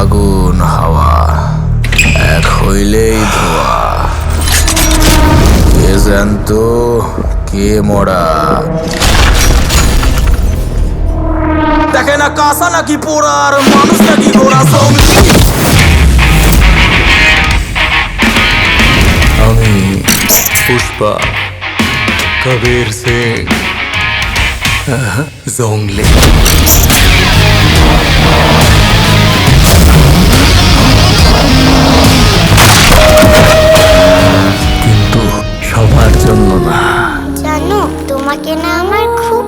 আগুন হাওয়া এক হইলেই ধোয়া। কে জ্যান্ত কে মরা? দেখে না কাঁসা নাকি পোড়ার মানুষ নাকি ঘোড়া আমি পুষ্পা কবির সিং জোংলে। তোমাকে না আমার খুব